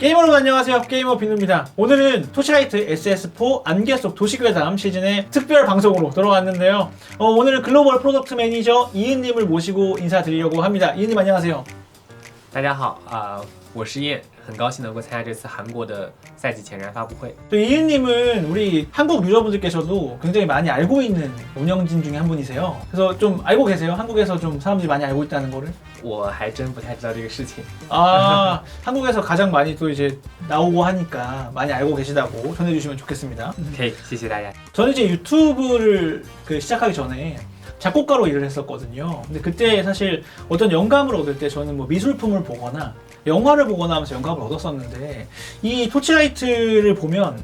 게이머 여러분 안녕하세요 게이머 빈누입니다 오늘은 토치라이트 SS4 안개 속 도시괴담 시즌의 특별 방송으로 돌아왔는데요 어, 오늘은 글로벌 프로덕트 매니저 이은님을 모시고 인사드리려고 합니다 이은님 안녕하세요 大家好啊、我是燕， 很高兴能够参加这次韩国的赛季前瞻发布会。 또 이은님은 우리 한국 유저분들께서도 굉장히 많이 알고 있는 운영진 중에 한 분이세요 그래서 좀 알고 계세요? 한국에서 좀 사람들이 많이 알고 있다는 거를 我还真不太知道这个事情。 아 한국에서 가장 많이 또 이제 나오고 하니까 많이 알고 계시다고 전해주시면 좋겠습니다 可以，谢谢大家。 저는 이제 유튜브를 그 시작하기 전에 작곡가로 일을 했었거든요. 근데 그때 사실 어떤 영감을 얻을 때 저는 뭐 미술품을 보거나 영화를 보거나 하면서 영감을 얻었었는데 이 토치라이트를 보면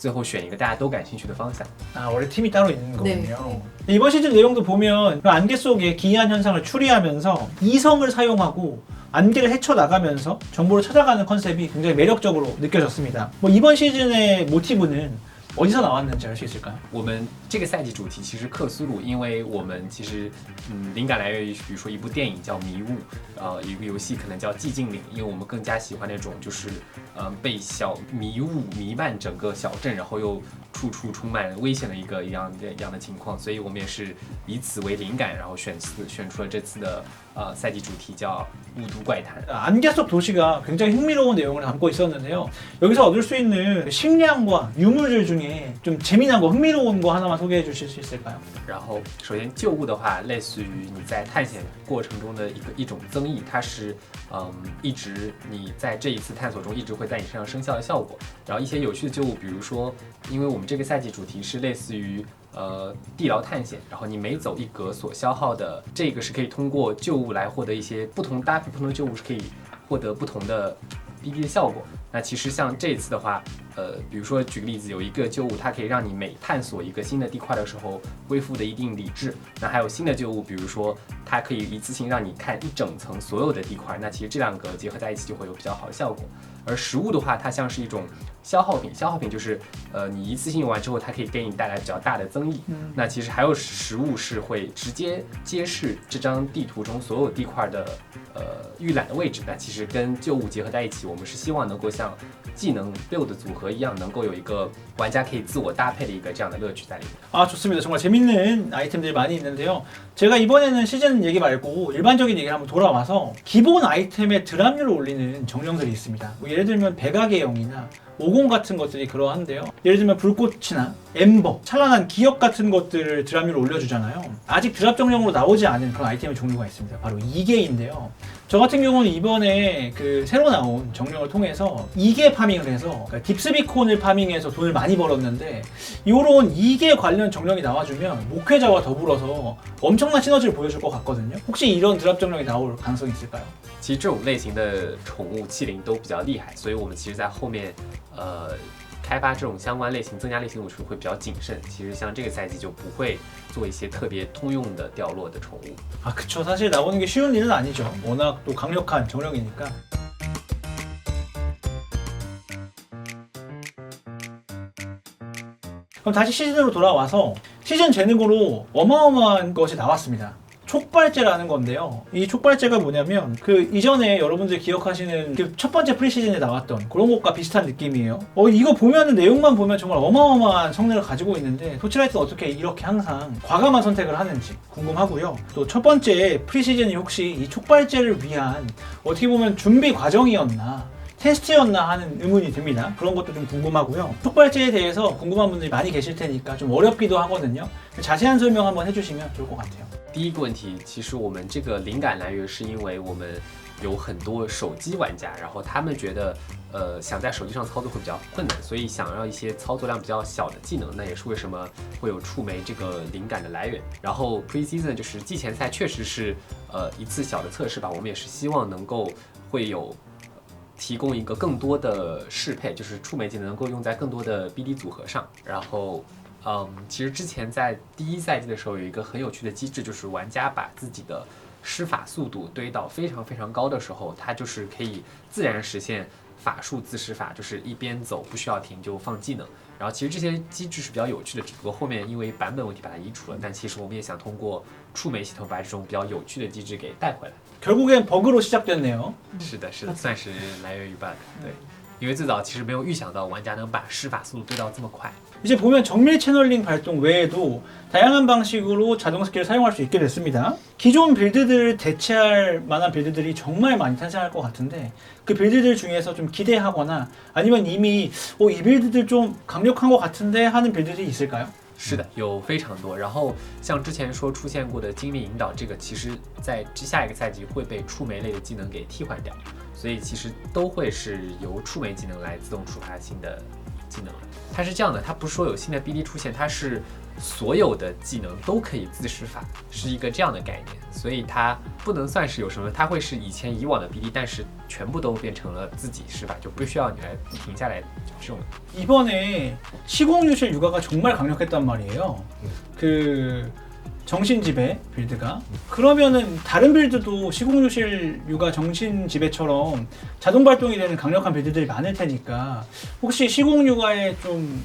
最后选一个大家都感兴趣的方向。 아 원래 팀이 따로 있는 거군요. 이번 시즌 내용도 보면 그 안개 속에 기이한 현상을 추리하면서 이성을 사용하고 안개를 헤쳐 나가면서 정보를 찾아가는 컨셉이 굉장히 매력적으로 느껴졌습니다. 뭐 이번 시즌의 모티브는 我就说老王能承认学习感我们这个赛季主题其实克苏鲁因为我们其实嗯灵感来源于比如说一部电影叫迷雾呃一个游戏可能叫寂静岭因为我们更加喜欢那种就是嗯被小迷雾弥漫整个小镇然后又处处充满危险的一个一样的一样的情况，所以我们也是以此为灵感，然后选次选出了这次的呃赛季主题叫《雾都怪谈》。 아, 안개 속 도시가 굉장히 흥미로운 내용을 담고 있었는데요. 여기서 얻을 수 있는 식량과 유물들 중에 좀 재미난 거, 흥미로운 거 하나만 소개해 주실 수 있을까요? 然后，首先旧物的话，类似于你在探险过程中的一个一种增益，它是嗯一直你在这一次探索中一直会在你身上生效的效果。然后一些有趣的旧物，比如说，因为我们 我们这个赛季主题是类似于呃地牢探险，然后你每走一格所消耗的这个是可以通过旧物来获得一些不同搭配不同的旧物是可以获得不同的 BB 的效果。那其实像这次的话，呃，比如说举个例子，有一个旧物，它可以让你每探索一个新的地块的时候恢复的一定理智。那还有新的旧物，比如说它可以一次性让你看一整层所有的地块。那其实这两个结合在一起就会有比较好的效果。而食物的话，它像是一种消耗品，消耗品就是呃你一次性用完之后，它可以给你带来比较大的增益。嗯那其实还有食物是会直接揭示这张地图中所有地块的呃预览的位置。那其实跟旧物结合在一起，我们是希望能够像技能 build 组合一样，能够有一个玩家可以自我搭配的一个这样的乐趣在里面。 아 좋습니다. 정말 재밌는 아이템들이 많이 있는데요. 제가 이번에는 시즌 얘기 말고 일반적인 얘기를 한번 돌아와서 기본 아이템의 드랍률을 올리는 정령들이 있습니다. 뭐 예를 들면 백악의영이나 오공 같은 것들이 그러한데요. 예를 들면 불꽃이나 엠버, 찬란한 기억 같은 것들을 드랍률을 올려주잖아요. 아직 드랍 정령으로 나오지 않은 그런 아이템의 종류가 있습니다. 바로 이계인데요. 저 같은 경우는 이번에 그 새로 나온 정령을 통해서 이계 파밍을 해서 그러니까 딥스비콘을 파밍해서 돈을 많이 벌었는데 요런 이계 관련 정령이 나와주면 목회자와 더불어서 엄청난 시너지를 보여줄 것 같거든요. 혹시 이런 드랍 정령이 나올 가능성이 있을까요? 其实这种类型的宠物器灵都比较厉害，所以我们其实在后面呃 开发这种相关类型、增加类型的时候会比较谨慎。其实像这个赛季就不会做一些特别通用的掉落的宠物。 아 그쵸 사실 나오는 게 쉬운 일은 아니죠. 워낙 또 강력한 정령이니까. 그럼 다시 시즌으로 돌아와서 시즌 재능으로 어마어마한 것이 나왔습니다. 촉발제라는 건데요. 이 촉발제가 뭐냐면 그 이전에 여러분들 기억하시는 그 첫 번째 프리시즌에 나왔던 그런 것과 비슷한 느낌이에요. 어 이거 보면은 내용만 보면 정말 어마어마한 성능을 가지고 있는데 토치라이트는 어떻게 이렇게 항상 과감한 선택을 하는지 궁금하고요. 또 첫 번째 프리시즌이 혹시 이 촉발제를 위한 어떻게 보면 준비 과정이었나 테스트였나 하는 의문이 듭니다. 그런 것도 좀 궁금하고요. 촉발제에 대해서 궁금한 분들이 많이 계실 테니까 좀 어렵기도 하거든요. 자세한 설명 한번 해주시면 좋을 것 같아요. 第一个问题，其实我们这个灵感来源是因为我们有很多手机玩家，然后他们觉得，呃，想在手机上操作会比较困难，所以想要一些操作量比较小的技能，那也是为什么会有触媒这个灵感的来源。然后 Preseason 就是季前赛，确实是呃一次小的测试吧，我们也是希望能够会有。提供一个更多的适配，就是触媒技能能够用在更多的 BD 组合上，然后 嗯，其实之前在第一赛季的时候有一个很有趣的机制，就是玩家把自己的施法速度堆到非常非常高的时候，它就是可以自然实现法术自施法，就是一边走不需要停就放技能。然后其实这些机制是比较有趣的，只不过后面因为版本问题把它移除了。但其实我们也想通过触媒系统把这种比较有趣的机制给带回来。 결국엔 버그로 시작됐네요. 是的，是的，算是来源于 bug。对， 因为最早其实没有预想到玩家能把施法速度堆到这么快。 이제 보면 정밀 채널링 발동 외에도 다양한 방식으로 자동 스킬을 사용할 수 있게 됐습니다. 기존 빌드들을 대체할 만한 빌드들이 정말 많이 탄생할 것 같은데 그 빌드들 중에서 좀 기대하거나 아니면 이미 어, 이 빌드들 좀 강력한 것 같은데 하는 빌드들이 있을까요? 是的，有非常多。然后像之前说出现过的精密引导，这个其实在下一个赛季会被触媒类的技能给替换掉，所以其实都会是由触媒技能来自动触发新的技能。它是这样的，它不是说有新的 BD 出现，它是所有的技能都可以自施法，是一个这样的概念。所以它不能算是有什么，它会是以前以往的 BD，但是全部都变成了自己施法，就不需要你来停下来这种 이번에 시공유실 육아가 정말 강력했단 말이에요. 그 정신지배 빌드가 그러면은 다른 빌드도 시공유실 육아 정신지배처럼 자동 발동이 되는 강력한 빌드들이 많을 테니까 혹시 시공육아에 좀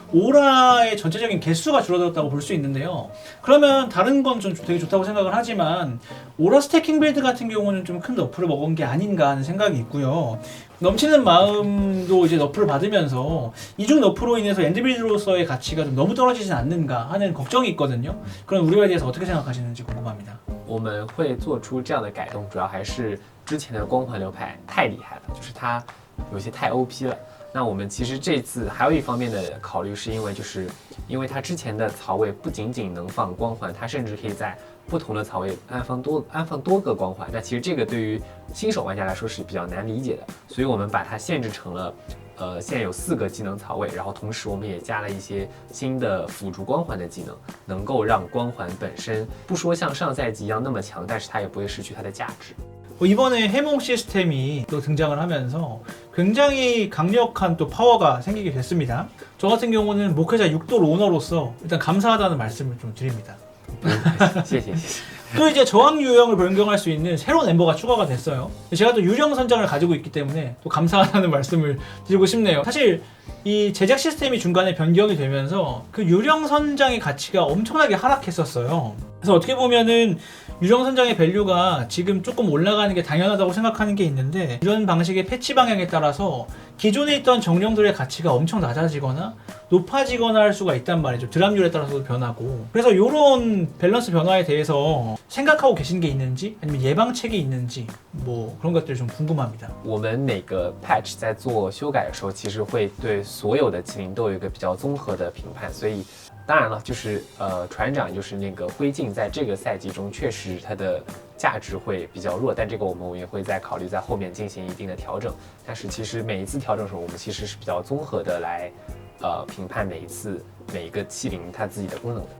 오라의 전체적인 개수가 줄어들었다고 볼 수 있는데요. 그러면 다른 건 좀 되게 좋다고 생각을 하지만 오라 스태킹 빌드 같은 경우는 좀 큰 너프를 먹은 게 아닌가 하는 생각이 있고요. 넘치는 마음도 이제 너프를 받으면서 이중 너프로 인해서 엔드빌드로서의 가치가 좀 너무 떨어지진 않는가 하는 걱정이 있거든요. 그런 우려에 대해서 어떻게 생각하시는지 궁금합니다. 我们会做出这样的改动，主要还是之前的光环流派太厉害了，就是它有些太 OP 了。 那我们其实这次还有一方面的考虑，是因为就是因为它之前的槽位不仅仅能放光环，它甚至可以在不同的槽位安放多安放多个光环。那其实这个对于新手玩家来说是比较难理解的，所以我们把它限制成了。呃，现在有四个技能槽位，然后同时我们也加了一些新的辅助光环的技能，能够让光环本身不说像上赛季一样那么强，但是它也不会失去它的价值。 뭐 이번에 해몽 시스템이 또 등장을 하면서 굉장히 강력한 또 파워가 생기게 됐습니다. 저 같은 경우는 목회자 6도 로너로서 일단 감사하다는 말씀을 좀 드립니다. 谢谢谢谢。 또 이제 저항 유형을 변경할 수 있는 새로운 엠버가 추가가 됐어요. 제가 또 유령 선장을 가지고 있기 때문에 또 감사하다는 말씀을 드리고 싶네요. 사실 이 제작 시스템이 중간에 변경이 되면서 그 유령 선장의 가치가 엄청나게 하락했었어요. 그래서 어떻게 보면은 유령 선장의 밸류가 지금 조금 올라가는 게 당연하다고 생각하는 게 있는데 이런 방식의 패치 방향에 따라서 기존에 있던 정령들의 가치가 엄청 낮아지거나 높아지거나 할 수가 있단 말이죠. 드랍률에 따라서도 변하고. 그래서 이런 밸런스 변화에 대해서 생각하고 계신 게 있는지 아니면 예방책이 있는지 뭐 그런 것들 좀 궁금합니다. 我们每个 patch 在做修改的时候，其实会对所有的麒麟都有一个比较综合的评判，所以当然了，就是呃船长就是那个灰烬，在这个赛季中确实它的价值会比较弱，但这个我们也会在考虑在后面进行一定的调整。但是其实每一次调整的时候，我们其实是比较综合的来呃评判每一次每一个麒麟它自己的功能的。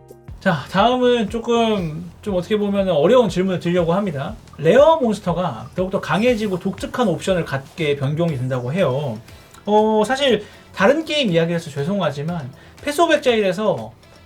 자, 다음은 조금 좀 어떻게 보면 어려운 질문을 드리려고 합니다. 레어 몬스터가 더욱더 강해지고 독특한 옵션을 갖게 변경이 된다고 해요. 어, 사실 다른 게임 이야기해서 죄송하지만 엑자일에서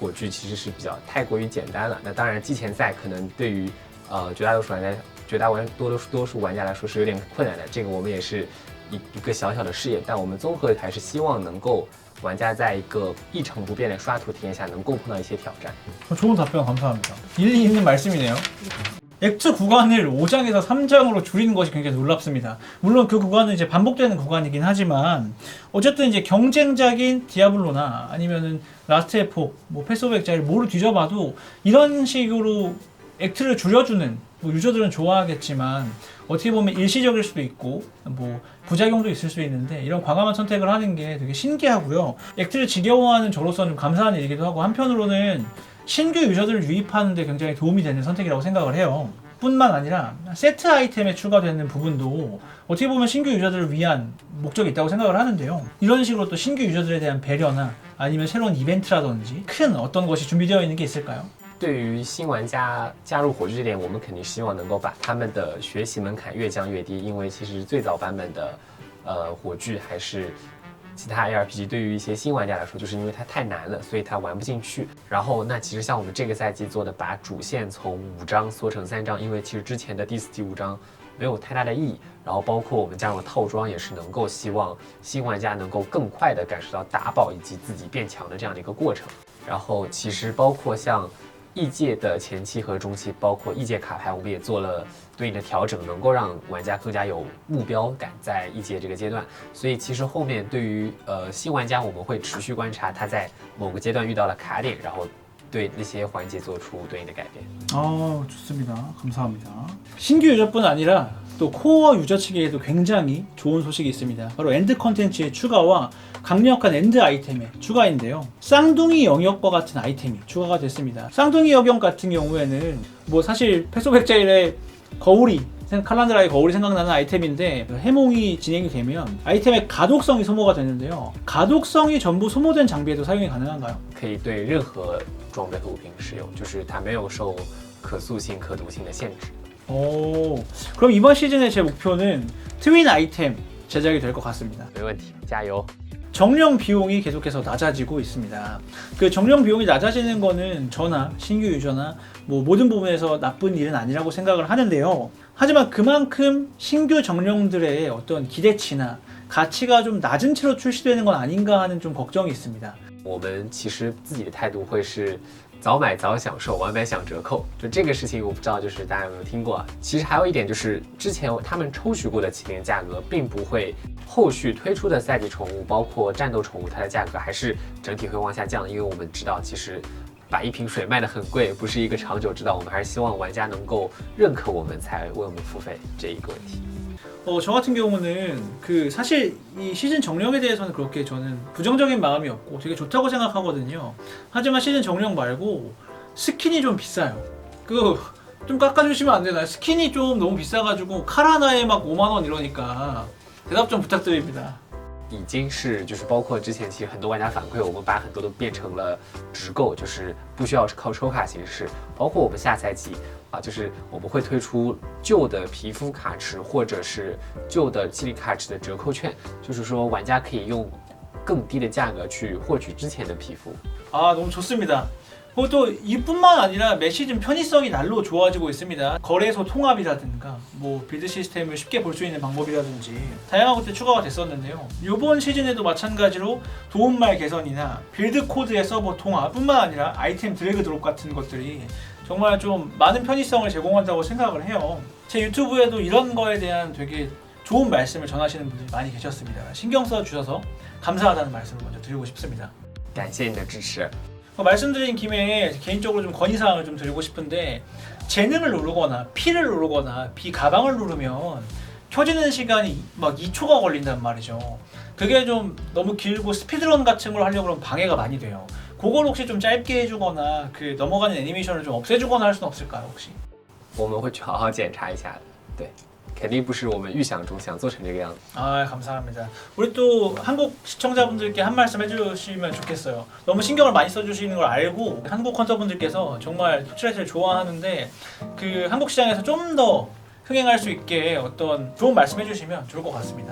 火炬其实是比较太过于简单了。那当然，季前赛可能对于呃绝大多数玩家、绝大玩多多数多数玩家来说是有点困难的。这个我们也是一一个小小的试验，但我们综合还是希望能够玩家在一个一成不变的刷图体验下，能够碰到一些挑战。非常漂亮，一定一定买新米零。 액트 구간을 5장에서 3장으로 줄이는 것이 굉장히 놀랍습니다. 물론 그 구간은 이제 반복되는 구간이긴 하지만 어쨌든 이제 경쟁작인 디아블로나 아니면은 라스트 에포, 뭐 패스 오브 엑자일 뭐를 뒤져봐도 이런 식으로 액트를 줄여주는 뭐 유저들은 좋아하겠지만 어떻게 보면 일시적일 수도 있고 뭐 부작용도 있을 수 있는데 이런 과감한 선택을 하는 게 되게 신기하고요. 액트를 지겨워하는 저로서는 감사한 일이기도 하고 한편으로는 신규 유저들을 유입하는 데 굉장히 도움이 되는 선택이라고 생각을 해요. 뿐만 아니라 세트 아이템에 추가되는 부분도 어떻게 보면 신규 유저들을 위한 목적이 있다고 생각을 하는데요. 이런 식으로 또 신규 유저들에 대한 배려나 아니면 새로운 이벤트라든지 큰 어떤 것이 준비되어 있는 게 있을까요? 对于新玩家加入火炬这点，我们肯定希望能够把他们的学习门槛越降越低，因为其实最早版本的呃火炬还是 其他 ARPG 对于一些新玩家来说，就是因为它太难了，所以他玩不进去。然后那其实像我们这个赛季做的，把主线从五章缩成三章，因为其实之前的第四、第五章没有太大的意义。然后包括我们加入了套装，也是能够希望新玩家能够更快的感受到打宝以及自己变强的这样的一个过程。然后其实包括像异界的前期和中期，包括异界卡牌，我们也做了对应的调整，能够让玩家更加有目标感在异界这个阶段。所以其实后面对于呃新玩家，我们会持续观察他在某个阶段遇到了卡点，然后对那些环节做出对应的改变。 아 좋습니다. 감사합니다. 신규 유저뿐 아니라 또 코어 유저 측에도 굉장히 좋은 소식이 있습니다. 바로 엔드 컨텐츠의 추가와 강력한 엔드 아이템의 추가인데요. 쌍둥이 영역과 같은 아이템이 추가가 됐습니다. 쌍둥이 영역 같은 경우에는 뭐 사실 패소백자일의 거울이 생- 칼란드라의 거울이 생각나는 아이템인데 그 해몽이 진행이 되면 아이템의 가독성이 소모가 되는데요. 가독성이 전부 소모된 장비에도 사용이 가능한가요? 可以对任何装备和物品使用，就是它没有受可塑性、可读性的限制。 오, 그럼 이번 시즌의 제 목표는 트윈 아이템 제작이 될 것 같습니다. 没问题，加油！ 정령 비용이 계속해서 낮아지고 있습니다. 그 정령 비용이 낮아지는 거는 저나 신규 유저나 뭐 모든 부분에서 나쁜 일은 아니라고 생각을 하는데요. 하지만 그만큼 신규 정령들의 어떤 기대치나 가치가 좀 낮은 채로 출시되는 건 아닌가 하는 좀 걱정이 있습니다. 我们其实自己的态度会是 早买早享受，晚买享折扣。就这个事情，我不知道就是大家有没有听过啊？其实还有一点就是，之前他们抽取过的起点价格，并不会后续推出的赛季宠物，包括战斗宠物，它的价格还是整体会往下降。因为我们知道，其实把一瓶水卖得很贵，不是一个长久之道。我们还是希望玩家能够认可我们，才为我们付费这一个问题。 어, 저 같은 경우는 그 사실 이 시즌 정령에 대해서는 그렇게 저는 부정적인 마음이 없고 되게 좋다고 생각하거든요. 하지만 시즌 정령 말고 스킨이 좀 비싸요. 그좀 깎아주시면 안 되나요? 스킨이 좀 너무 비싸가지고 칼 하나에 막 5만 원 이러니까 대답 좀 부탁드립니다. 已经是就是包括之前其实很多玩家反馈，我们把很多都变成了直购，就是不需要靠抽卡形式。包括我们下赛季啊，就是我们会推出旧的皮肤卡池或者是旧的激励卡池的折扣券，就是说玩家可以用更低的价格去获取之前的皮肤。 아 너무 좋습니다. 그리고 또 이뿐만 아니라 매 시즌 편의성이 날로 좋아지고 있습니다. 거래소 통합이라든가 뭐 빌드 시스템을 쉽게 볼 수 있는 방법이라든지 다양한 것들이 추가가 됐었는데요. 이번 시즌에도 마찬가지로 도움말 개선이나 빌드 코드의 서버 통합뿐만 아니라 아이템 드래그 드롭 같은 것들이 정말 좀 많은 편의성을 제공한다고 생각을 해요. 제 유튜브에도 이런 거에 대한 되게 좋은 말씀을 전하시는 분들이 많이 계셨습니다. 신경 써 주셔서 감사하다는 말씀을 먼저 드리고 싶습니다. 感谢你的支持。 어, 말씀드린 김에 개인적으로 좀 건의사항을 좀 드리고 싶은데 재능을 누르거나 P를 누르거나 B 가방을 누르면 켜지는 시간이 막 2초가 걸린단 말이죠. 그게 좀 너무 길고 스피드런 같은 걸 하려고 그러면 방해가 많이 돼요. 그걸 혹시 좀 짧게 해주거나 그 넘어가는 애니메이션을 좀 없애주거나 할 수는 없을까요 혹시? 我们会去好好检查一下的。对， 肯定不是我们预想中想做成这个样子。 아 감사합니다. 우리 또 한국 시청자분들께 한 말씀 해주시면 좋겠어요. 너무 신경을 많이 써주시는 걸 알고 한국 컨서분들께서 정말 톱트레이트를 좋아하는데 그 한국 시장에서 좀 더 흥행할 수 있게 어떤 좋은 말씀 해주시면 좋을 것 같습니다.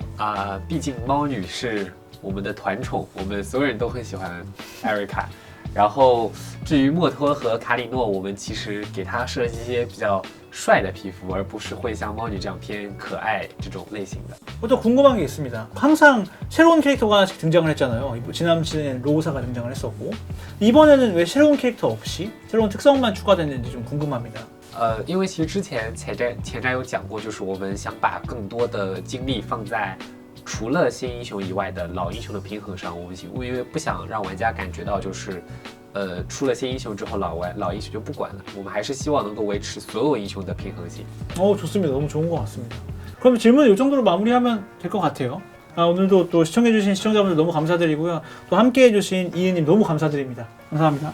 啊、毕竟猫女是我们的团宠，我们所有人都很喜欢艾瑞卡。然后至于莫托和卡里诺，我们其实给他设计一些比较帅的皮肤，而不是会像猫女这样偏可爱这种类型的。 또 궁금한 게 있습니다. 항상 새로운 캐릭터가 하나씩 등장을 했잖아요. 이번- 지난 시즌에는 로우사가 등장을 했었고 이번에는 왜 새로운 캐릭터 없이 새로운 특성만 추가됐는지 좀 궁금합니다. 呃，因为其实之前前瞻前瞻有讲过，就是我们想把更多的精力放在除了新英雄以外的老英雄的平衡上。我们希因为不想让玩家感觉到就是，呃，出了新英雄之后老玩老英雄就不管了。我们还是希望能够维持所有英雄的平衡性。 어 좋습니다. 너무 좋은 것 같습니다. 그럼 질문 이 정도로 마무리하면 될 것 같아요. 아, 오늘도 또 시청해주신 시청자분들 너무 감사드리고요. 또 함께해주신 이은님 너무 감사드립니다. 감사합니다.